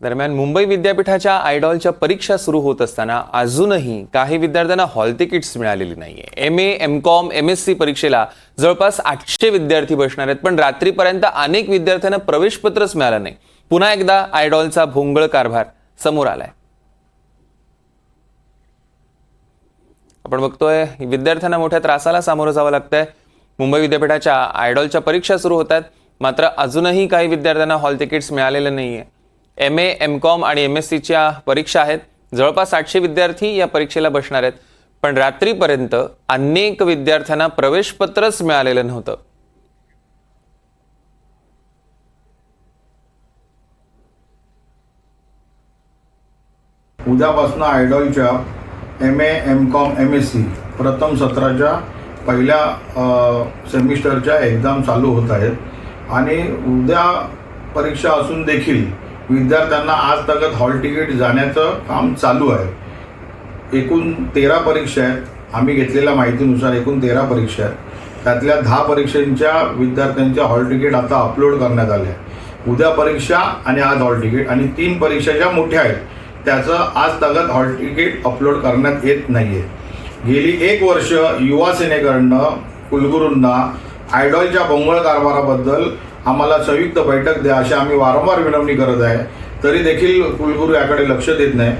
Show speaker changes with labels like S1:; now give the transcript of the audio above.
S1: दरम्यान मुंबई विद्यापीठाच्या आयडॉलच्या परीक्षा सुरू होत असताना अजूनही काही विद्यार्थ्यांना हॉल तिकीट्स मिळालेली नाहीये. M A M com M S C परीक्षेला जवळपास आठशे विद्यार्थी बसणार आहेत पण रात्रीपर्यंत अनेक विद्यार्थ्यांना प्रवेशपत्रच मिळालं नाही. पुन्हा एकदा आयडॉलचा भोंगळ कारभार समोर आलाय. आपण बघतोय विद्यार्थ्यांना मोठ्या त्रासाला सामोरं जावं लागतंय. मुंबई विद्यापीठाच्या आयडॉलच्या परीक्षा सुरू होत आहेत मात्र अजूनही काही विद्यार्थ्यांना हॉल तिकीट्स मिळालेले नाहीये. एम ए एम कॉम आणि एम एस सीच्या परीक्षा आहेत. जवळपास आठशे विद्यार्थी या परीक्षेला बसणार आहेत. पण रात्रीपर्यंत अनेक विद्यार्थ्यांना प्रवेशपत्रच मिळालेलं नव्हतं.
S2: उद्यापासून आयडॉलच्या M A M com M S C प्रथम सत्राच्या पहिल्या सेमिस्टरच्या एक्झाम चालू होत आहेत. आणि उद्या परीक्षा असून देखील विद्यार्थ्यांना आज तगत हॉल तिकीट जाण्याचं काम चालू आहे. एकूण तेरा परीक्षा आहेत. आम्ही घेतलेल्या माहितीनुसार एकूण तेरा परीक्षा आहेत. त्यातल्या दहा परीक्षांच्या विद्यार्थ्यांच्या हॉल तिकीट आता अपलोड करण्यात आले आहे उद्या परीक्षा आणि आज हॉल तिकीट आणि तीन परीक्षा ज्या मोठ्या आहेत त्याचं आज तगत हॉल तिकीट अपलोड करण्यात येत नाही आहे गेली एक वर्ष युवा सेनेकडनं कुलगुरूंना आयडॉलच्या बोंगळ कारभाराबद्दल आम्हाला संयुक्त बैठक द्या अशी आम्ही वारंवार विनवणी करत आहे. तरी देखील कुलगुरू याकडे लक्ष देत नाही.